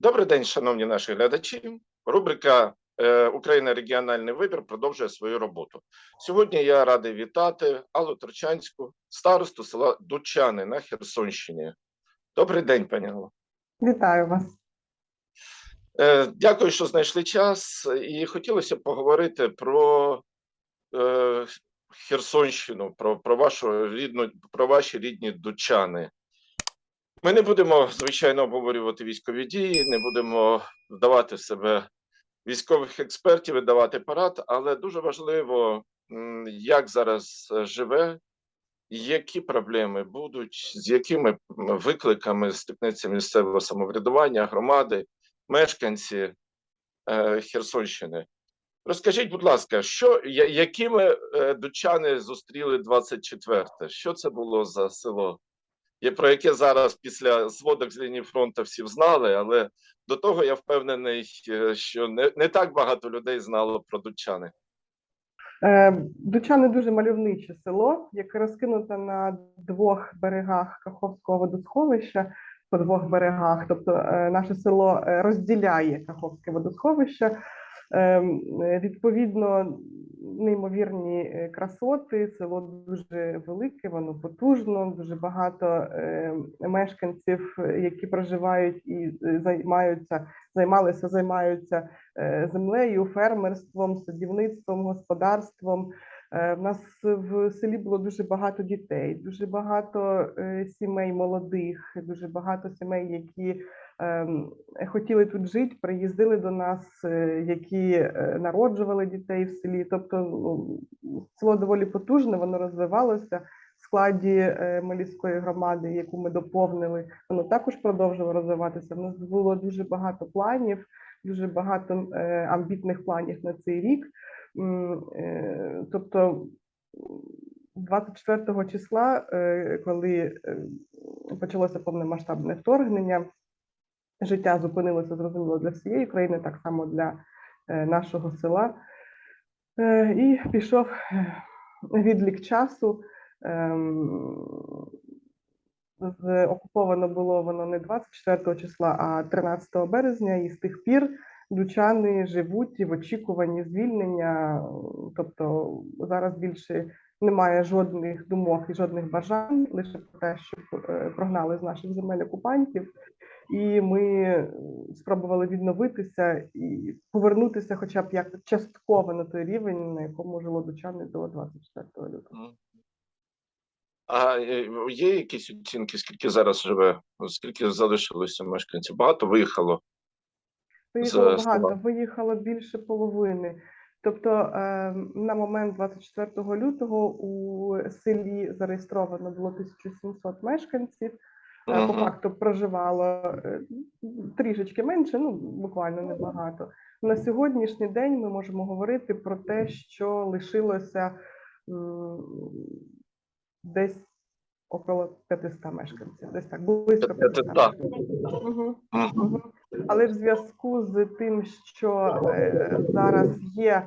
Добрий день, шановні наші глядачі. Рубрика е, Україна регіональний вибір продовжує свою роботу. Сьогодні я радий вітати Аллу Торчанську, старосту села Дучани на Херсонщині. Добрий день, пані Алло. Вітаю вас. Е, Дякую, що знайшли час. І хотілося б поговорити про е, Херсонщину, про, про вашу рідну, про ваші рідні дучани. Ми не будемо, звичайно, обговорювати військові дії, не будемо вдавати в себе військових експертів і давати порад, але дуже важливо, як зараз е, живе, які проблеми будуть, з якими викликами стикнеться місцеве самоврядування, громади, мешканці е, Херсонщини. Розкажіть, будь ласка, що якими е, дучани зустріли 24-те? Що це було за село? Про яке зараз після зводок з лінії фронту всі знали, але до того я впевнений, е, що не, не так багато людей знало про дучани. Е, Дучани дуже мальовниче село, яке розкинуте на двох берегах Каховського водосховища, по двох берегах. Тобто е, наше село розділяє Каховське водосховище. Е, е, Відповідно, неймовірні е, красоти. Село дуже велике, воно потужно, дуже багато е, мешканців, е, які проживають і займаються, займалися, займаються землею, фермерством, садівництвом, господарством. Е, В нас в селі було дуже багато дітей, дуже багато е, сімей молодих, дуже багато сімей, які ем, хотіли тут жити, приїздили до нас, е, які народжували дітей в селі. Тобто село доволі потужне, воно розвивалося в складі Маліської громади, яку ми доповнили. Воно також продовжило розвиватися. У нас було дуже багато планів дуже багато амбітних планів на цей рік. Е, Тобто, 24 числа, е, коли е, почалося повномасштабне вторгнення, життя зупинилося зрозуміло для всієї країни, так само для нашого села. І пішов відлік часу. Ем, окуповано було воно не 24 числа, а 13 березня, і з тих пір дучани живуть в очікуванні звільнення. Тобто зараз більше немає жодних думок і жодних бажань, лише про те, щоб е, прогнали з наших земель окупантів. І ми спробували відновитися і повернутися, хоча б як частково на той рівень, на якому жило дучани до 24 лютого. А е, є якісь оцінки, скільки зараз живе? Скільки залишилося мешканців? Багато виїхало. Виїхало багато, виїхало більше половини. Тобто е, на момент 24 лютого у селі зареєстровано було 1700 мешканців. Е, По факту проживало е, трішечки менше, ну буквально небагато. На сьогоднішній день ми можемо говорити про те, що лишилося десь около 500 мешканців. Десь так, близько 500 500. мешканців. Але в зв'язку з тим, що е, зараз є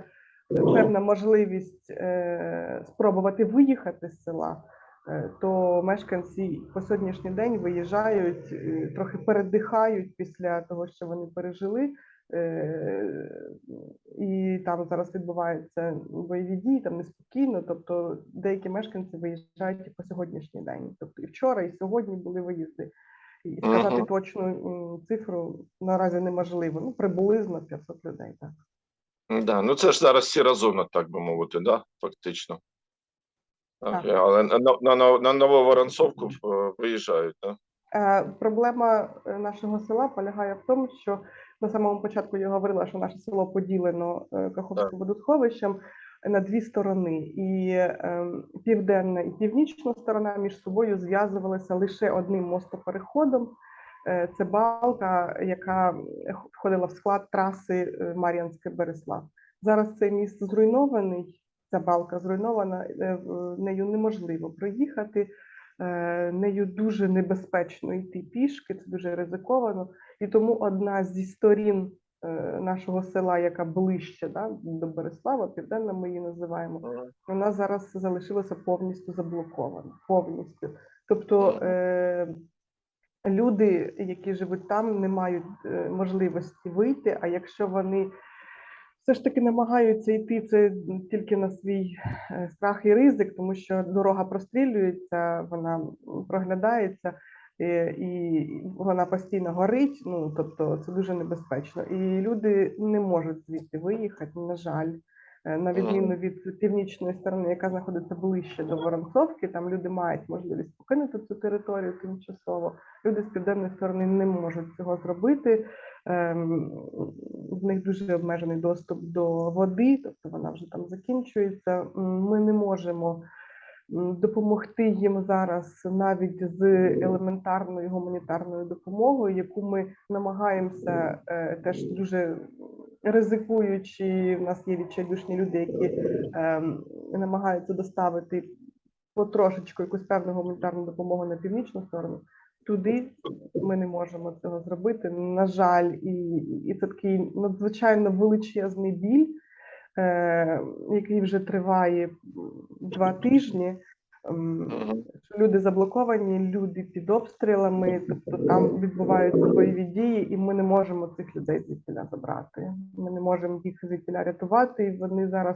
певна можливість е, спробувати виїхати з села, е, то мешканці по сьогоднішній день виїжджають, трохи передихають після того, що вони пережили. І там зараз відбуваються бойові дії, там неспокійно. Тобто деякі мешканці виїжджають по сьогоднішній день. Тобто і вчора, і сьогодні були виїзди. І сказати Мгм. точну цифру наразі неможливо. Ну, приблизно 500 людей, так. Да, ну це ж зараз сіра зона, так би мовити, да, фактично. Так, Так. Але на, на, на, на Нововоронцовку е, виїжджають, да? Е, Проблема е, нашого села полягає в тому, що на самому початку я говорила, що наше село поділено Каховським водосховищем на дві сторони, і е, південна і північна сторона між собою зв'язувалися лише одним мостопереходом. Е, Це балка, яка входила в склад траси е, Мар'янське Береслав. Зараз цей міст зруйнований. Ця балка зруйнована, е, в- нею неможливо проїхати. Нею дуже небезпечно йти пішки, це дуже ризиковано. І тому одна зі сторін нашого села, яка ближче да, до Береслава, південна ми її називаємо, вона зараз залишилася повністю заблокована. Повністю. Тобто е, люди, які живуть там, не мають е, можливості вийти. А якщо вони все ж таки намагаються йти це тільки на свій е, страх і ризик, тому що дорога прострілюється, вона проглядається. Е, І вона постійно горить, ну тобто це дуже небезпечно. І люди не можуть звідти виїхати, на жаль, Е, на відміну від північної сторони, яка знаходиться ближче до Воронцовки, там люди мають можливість покинути цю територію тимчасово. Люди з південної сторони не можуть цього зробити. Ем, В них дуже обмежений доступ до води, тобто вона вже там закінчується. Ми не можемо допомогти їм зараз навіть з елементарною гуманітарною допомогою, яку ми намагаємося е, теж дуже ризикуючи. У нас є відчайдушні люди, які ем, намагаються доставити потрошечку якусь певну гуманітарну допомогу на північну сторону. Туди ми не можемо цього зробити. На жаль, і, і це такий надзвичайно величезний біль, е, який вже триває два тижні. Ем, що люди заблоковані, люди під обстрілами, тобто там відбуваються бойові дії, і ми не можемо цих людей звідтіля забрати. Ми не можемо їх звідтіля рятувати, і вони зараз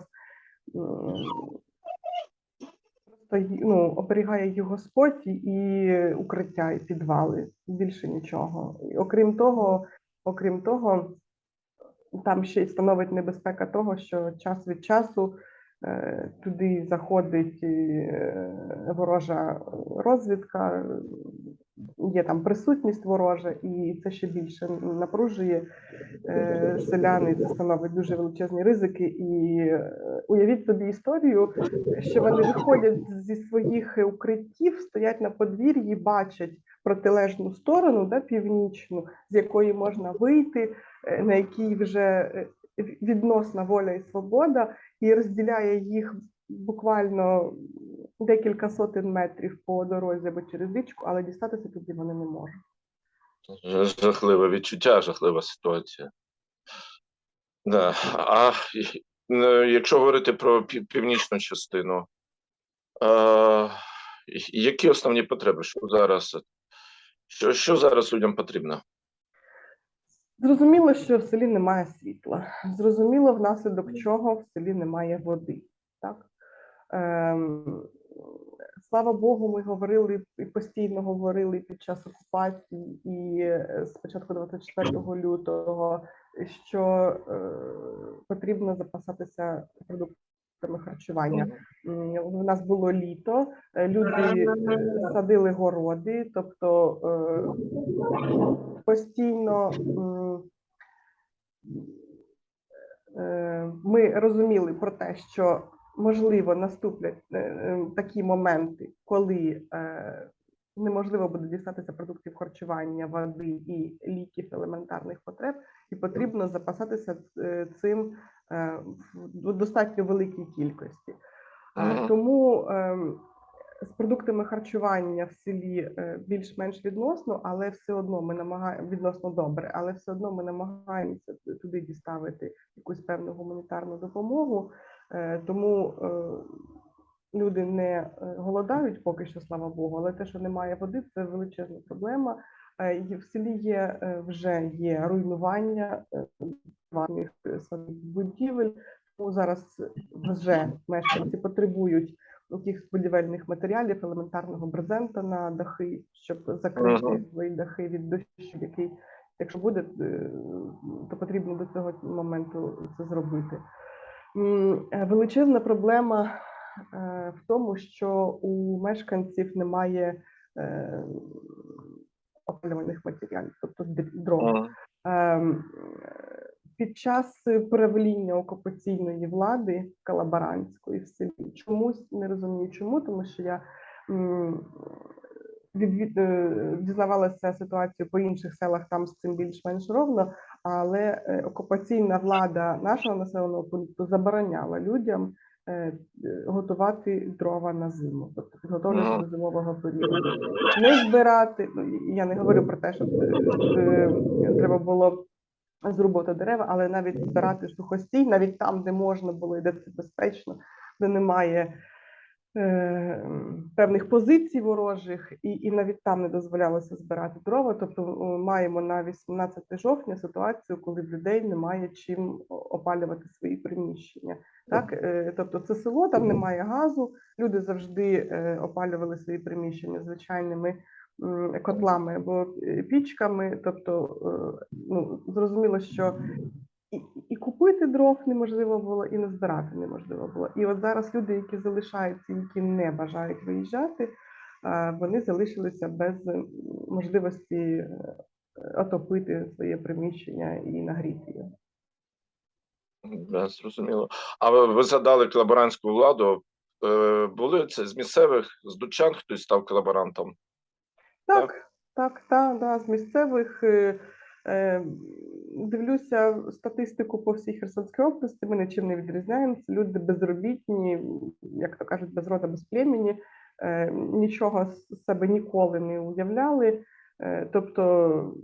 ну, оберігає їх Господь і укриття, і підвали. Більше нічого. І окрім того, окрім того, там ще й становить небезпека того, що час від часу е, туди заходить е, ворожа розвідка, є там присутність ворожа, і це ще більше напружує е, селян, і це становить дуже величезні ризики. І уявіть собі історію, що вони виходять зі своїх укриттів, стоять на подвір'ї, бачать протилежну сторону, да, північну, з якої можна вийти, на якій вже е, відносна воля і свобода, і розділяє їх буквально декілька сотень метрів по дорозі або через річку, але дістатися туди вони не можуть. Жахливе відчуття, жахлива ситуація. Да. А ну, якщо говорити про пів- північну частину, е, які основні потреби? Що зараз? Що, що зараз людям потрібно? Зрозуміло, що в селі немає світла. Зрозуміло, внаслідок чого в селі немає води. Так? Ем, слава Богу, ми говорили і постійно говорили під час окупації і е, з початку 24 лютого, що е, потрібно запасатися продуктами харчування. У нас було літо, е, люди е, садили городи, тобто е, постійно е, ми розуміли про те, що можливо наступлять е, е, такі моменти, коли неможливо буде дістатися продуктів харчування, води і ліків елементарних потреб, і потрібно запасатися цим в достатньо великій кількості. Мгм. Тому ем, з продуктами харчування в селі е, більш-менш відносно, але все одно ми намагаємо відносно добре, але все одно ми намагаємося туди діставити якусь певну гуманітарну допомогу. Е, Тому е, люди не голодають поки що, слава Богу, але те, що немає води, це величезна проблема. В селі є вже є руйнування самих будівель. Тому зараз вже мешканці потребують якихось будівельних матеріалів, елементарного брезента на дахи, щоб закрити Ага. свої дахи від дощу, який, якщо буде, е, то потрібно до цього моменту це зробити. Е, Величезна проблема е, в тому, що у мешканців немає опалювальних матеріалів, тобто дров. Мгм. Під час правління окупаційної влади колаборантської в селі чомусь не розумію, чому, тому що я м, е, дізнавалася ситуацію по інших селах, там з цим більш-менш ровно, але е, окупаційна влада нашого населеного пункту забороняла людям е, е, готувати дрова на зиму, тобто підготовлювати до зимового періоду. Не збирати, ну я не говорю про те, що е, е, треба було зрубати дерева, але навіть збирати сухостій, навіть там, де можна було, і де це безпечно, де немає е, певних позицій ворожих, і, і навіть там не дозволялося збирати дрова. Тобто е, маємо на 18 жовтня ситуацію, коли в людей немає чим опалювати свої приміщення. Так, Е, тобто це село, там немає газу. Люди завжди е, опалювали свої приміщення звичайними котлами або е, пічками. Тобто, е, ну зрозуміло, що і, і купити дров неможливо було, і не збирати неможливо було. І от зараз люди, які залишаються, які не бажають виїжджати, вони залишилися без можливості е, отопити своє приміщення і нагріти його. Да, зрозуміло. А ви, ви згадали колаборантську владу. Е, були це з місцевих, з дучан хтось став колаборантом? Так, так, так, да, з місцевих. е, е, Дивлюся статистику по всій Херсонській області. Ми нічим не відрізняємося. Люди безробітні, як то кажуть, без рода, без племені, е, нічого з себе ніколи не уявляли. Е, Тобто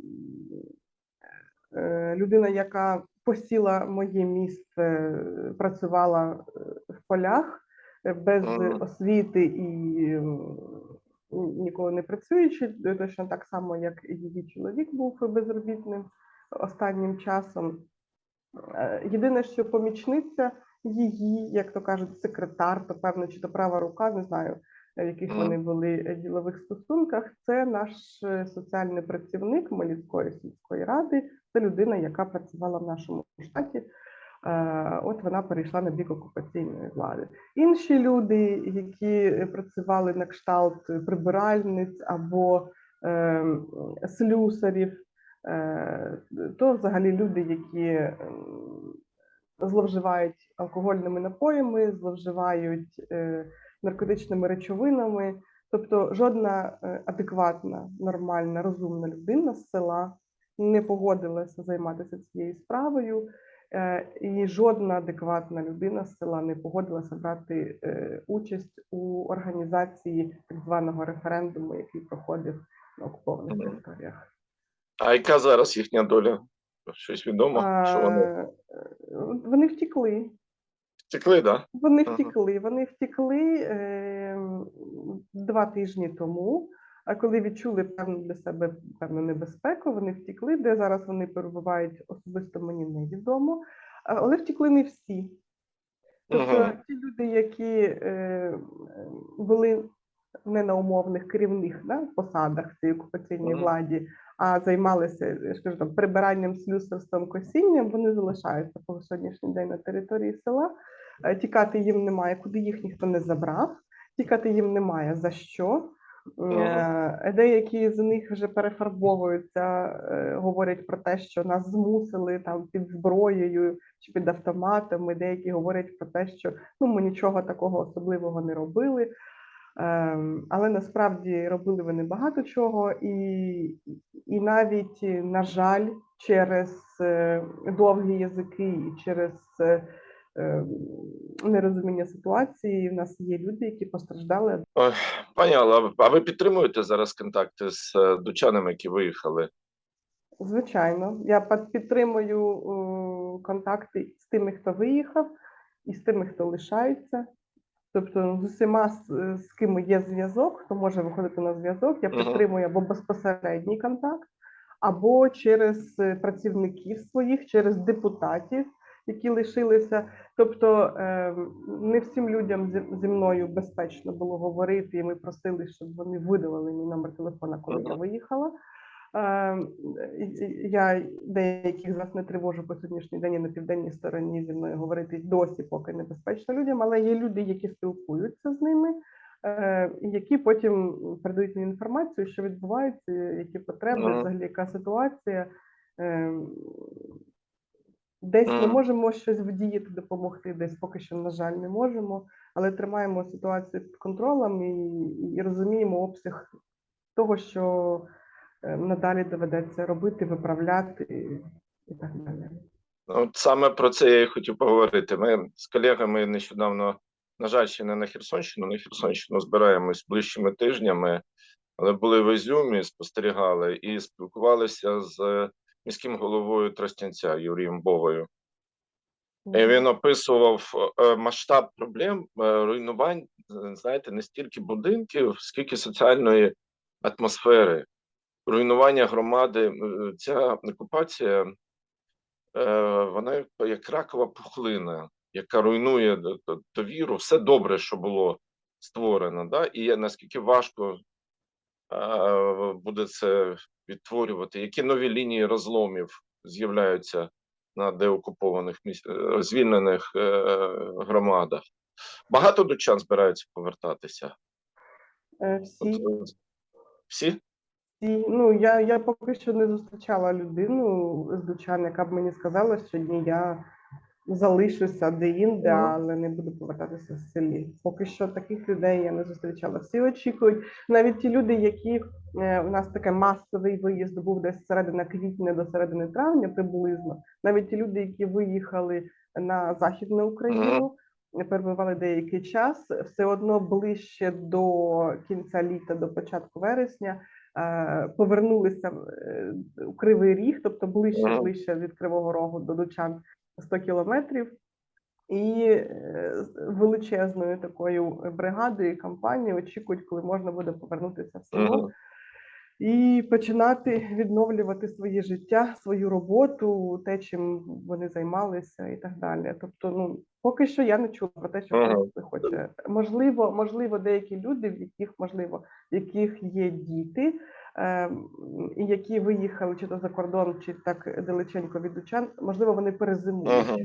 е, людина, яка посіла моє місце, працювала е, в полях е, без освіти і ніколи не працюючи, е, точно так само, як її чоловік був безробітним останнім часом. Е, Єдине, що помічниця її, як то кажуть, секретар, то певно, чи то права рука, не знаю, в яких вони були е, ділових стосунках. Це наш соціальний працівник Малівської сільської ради. Це людина, яка працювала в нашому штаті. Е, От вона перейшла на бік окупаційної влади. Інші люди, які працювали на кшталт прибиральниць або е, слюсарів, е, то взагалі люди, які зловживають алкогольними напоями, зловживають наркотичними речовинами. Тобто жодна адекватна, нормальна, розумна людина з села не погодилася займатися цією справою, і жодна адекватна людина з села не погодилася брати е, участь у організації так званого референдуму, який проходив на окупованих територіях. А яка зараз їхня доля? Щось відомо? Що вони Е, Вони втекли. втекли, да? Вони Ага. Вони втекли е, два тижні тому. А коли відчули певну для себе певну небезпеку, вони втекли. Де зараз вони перебувають, особисто мені невідомо. Але втекли не всі. Тобто Мгм. ті люди, які е, були не на умовних керівних да, посадах в цій окупаційній Мгм. владі, а займалися я ж кажу, там, прибиранням, слюсарством, косінням, вони залишаються по сьогоднішній день на території села. Е, Тікати їм немає, куди їх ніхто не забрав. Тікати їм немає за що. Е, Деякі з них вже перефарбовуються, е, говорять про те, що нас змусили там під зброєю чи під автоматами. Деякі говорять про те, що ну ми нічого такого особливого не робили. Ем, Але насправді робили вони багато чого, і, і навіть, на жаль, через е, довгі язики і через е, е, нерозуміння ситуації, в нас є люди, які постраждали Пані Алла, а ви підтримуєте зараз контакти з е, дучанами, які виїхали? Звичайно, я підтримую контакти з тими, хто виїхав, і з тими, хто лишається. Тобто з усіма, з, з ким є зв'язок, хто може виходити на зв'язок, я підтримую або безпосередній контакт, або через е, працівників своїх, через депутатів, які лишилися. Тобто е, не всім людям зі, мною безпечно було говорити, і ми просили, щоб вони видалили мій номер телефона, коли я виїхала. Е, і- Я деяких з вас не тривожу по сьогоднішній день і на південній стороні зі мною говорити досі, поки небезпечно людям, але є люди, які спілкуються з ними, е, які потім передають мені інформацію, що відбувається, які потреби, взагалі яка ситуація. Десь ми можемо щось вдіяти, допомогти, десь поки що, на жаль, не можемо, але тримаємо ситуацію під контролем і, і розуміємо обсяг того, що е, надалі доведеться робити, виправляти і, і так далі. От саме про це я і хотів поговорити. Ми з колегами нещодавно, на жаль, ще не на Херсонщину, на Херсонщину збираємось ближчими тижнями, але були в Ізюмі, спостерігали і спілкувалися з міським головою Тростянця Юрієм Бовою. І він описував е, масштаб проблем е, руйнувань, е, знаєте, не стільки будинків, скільки соціальної атмосфери, руйнування громади. Е, Ця окупація, е, вона як- як ракова пухлина, яка руйнує довіру, все добре, що було створено. Да? І наскільки важко е, буде це відтворювати, які нові лінії розломів з'являються на деокупованих е, звільнених е, громадах. Багато дучан збираються повертатися. Е, От, Всі, всі? всі, ну я, я поки що не зустрічала людину з Дучан, яка б мені сказала, що ні, я залишуся де-інде, але не буду повертатися в селі. Поки що таких людей я не зустрічала. Всі очікують, навіть ті люди, які е, у нас таке масовий виїзд був десь з середини квітня до середини травня приблизно. Навіть ті люди, які виїхали на західну Україну, перебували деякий час, все одно ближче до кінця літа, до початку вересня. е, Повернулися е, у Кривий Ріг, тобто ближче, ближче від Кривого Рогу до Дучан 100 кілометрів, і е, величезною такою бригадою і очікують, коли можна буде повернутися в село і починати відновлювати своє життя, свою роботу, те, чим вони займалися, і так далі. Тобто, ну поки що я не чула про те, що хтось хоче. Можливо, можливо, деякі люди, в яких можливо, в яких є діти, які виїхали чи то за кордон, чи так далеченько від Дучан, можливо, вони перезимують Ага.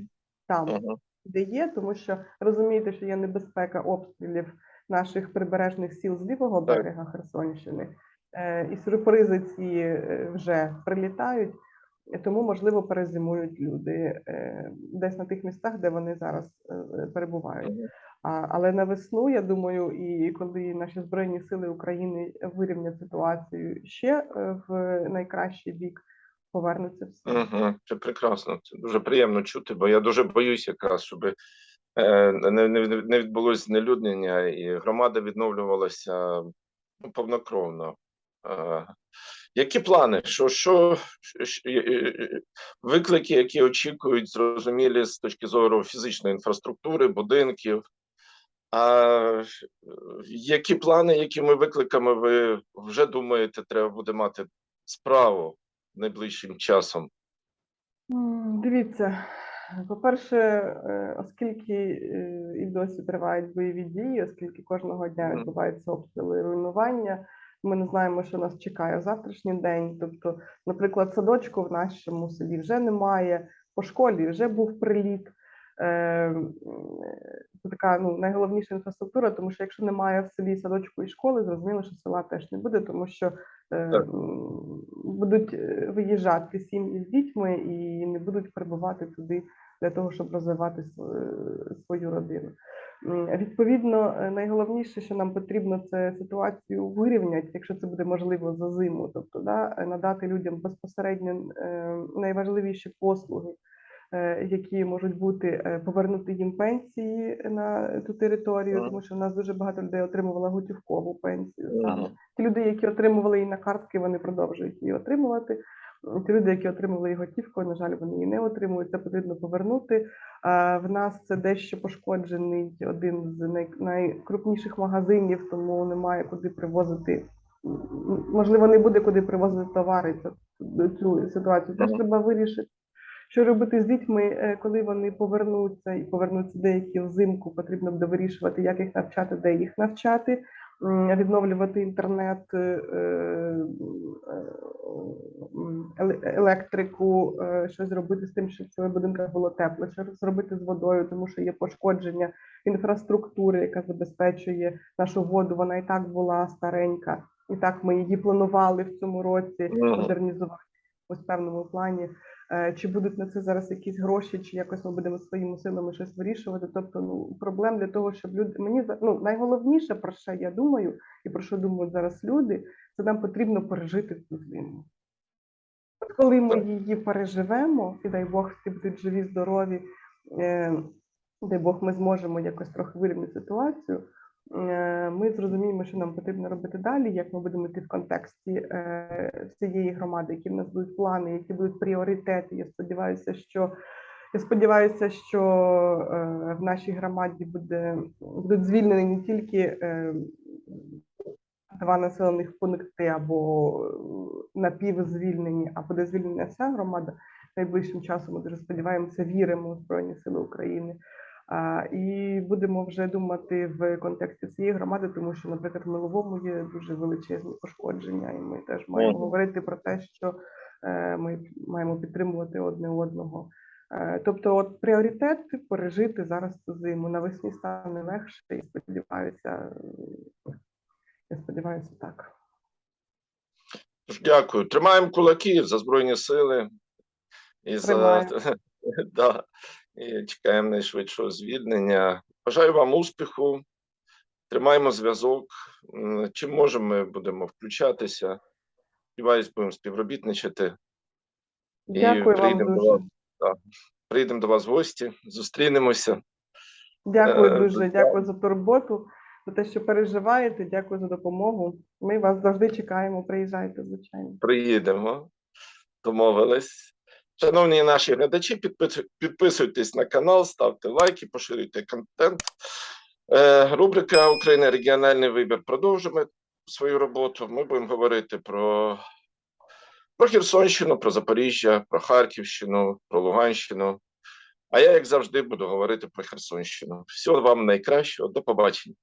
там Ага. де є, тому що розумієте, що є небезпека обстрілів наших прибережних сіл з лівого берега Херсонщини, е, і сюрпризи ці е, вже прилітають, тому можливо перезимують люди е, десь на тих містах, де вони зараз е, перебувають. А, але на весну, я думаю, і коли наші збройні сили України вирівнять ситуацію ще е, в найкращий бік, повернуться всі. Мгм. Це прекрасно. Це дуже приємно чути, бо я дуже боюсь якраз, щоб не, відбулось знелюднення, і громада відновлювалася повнокровно. Е, які плани? Що, що, що е, е, виклики, які очікують, зрозумілі з точки зору фізичної інфраструктури, будинків? А е, які плани, якими викликами ви вже думаєте, треба буде мати справу найближчим часом? Дивіться, по-перше, е, оскільки е, і досі тривають бойові дії, оскільки кожного дня відбуваються обстріли і руйнування, ми не знаємо, що нас чекає завтрашній день. Тобто, наприклад, садочку в нашому селі вже немає, по школі вже був приліт. Е, Це така ну, найголовніша інфраструктура, тому що якщо немає в селі садочку і школи, зрозуміло, що села теж не буде, тому що е, Так. будуть е, виїжджати сім'ї з дітьми і не будуть прибувати туди для того, щоб розвивати свою родину. Відповідно, е, найголовніше, що нам потрібно, це ситуацію вирівняти, якщо це буде можливо за зиму, тобто да, е, надати людям безпосередньо е, найважливіші послуги, які можуть бути повернути їм пенсії на ту територію, тому що в нас дуже багато людей отримувало готівкову пенсію. саме. Ті люди, які отримували її на картки, вони продовжують її отримувати. Ті люди, які отримували її готівкою, на жаль, вони її не отримують. Це потрібно повернути. В нас це дещо пошкоджений один з най- найкрупніших магазинів, тому немає куди привозити. Можливо, не буде куди привозити товари. Цю ситуацію теж треба вирішити. Що робити з дітьми, е, коли вони повернуться і повернуться деякі взимку, потрібно буде вирішувати, як їх навчати, де їх навчати, відновлювати інтернет, е, е, еле- електрику, е, щось зробити з тим, щоб в цих будинках було тепло, що зробити з водою, тому що є пошкодження інфраструктури, яка забезпечує нашу воду. Вона і так була старенька, і так ми її планували в цьому році модернізувати ось в певному плані. Е, Чи будуть на це зараз якісь гроші, чи якось ми будемо своїми силами щось вирішувати? Тобто, ну проблем для того, щоб люди мені ну найголовніше про що я думаю, і про що думають зараз люди, це нам потрібно пережити цю зиму. От коли ми її переживемо, і дай Бог всі будуть живі, здорові, е, дай Бог, ми зможемо якось трохи вирівняти ситуацію. Е, Ми зрозуміємо, що нам потрібно робити далі, як ми будемо йти в контексті е, всієї громади, які в нас будуть плани, які будуть пріоритети. Я сподіваюся, що Я сподіваюся, що е, в нашій громаді буде будуть звільнені не тільки два населених пункти або напівзвільнені, а буде звільнена вся громада. Найближчим часом ми дуже сподіваємося, віримо у Збройні Сили України. І будемо вже думати в контексті цієї громади, тому що, наприклад, в Миловому є дуже величезні пошкодження, і ми теж маємо говорити про те, що е, ми маємо підтримувати одне одного. Е, Тобто, от пріоритет пережити зараз цю зиму. Навесні стане легше, і сподіваюся, я сподіваюся, так. Дякую. Тримаємо кулаки за Збройні Сили і за да, і чекаємо найшвидшого звільнення. Бажаю вам успіху. Тримаємо зв'язок. Чим можемо, ми будемо включатися. Сподіваюсь, будемо співробітничати. І Дякую вам до вас. Так. Приїдемо до вас в гості, зустрінемося. Дякую Е, дуже. Дякую за турботу, за те, що переживаєте. Дякую за допомогу. Ми вас завжди чекаємо. Приїжджайте, звичайно. Приїдемо. Домовились. Шановні наші глядачі, підписуйтесь на канал, ставте лайки, поширюйте контент. Е, Рубрика Україна регіональний вибір. Продовжимо свою роботу. Ми будемо говорити про, про Херсонщину, про Запоріжжя, про Харківщину, про Луганщину. А я, як завжди, буду говорити про Херсонщину. Всього вам найкращого. До побачення.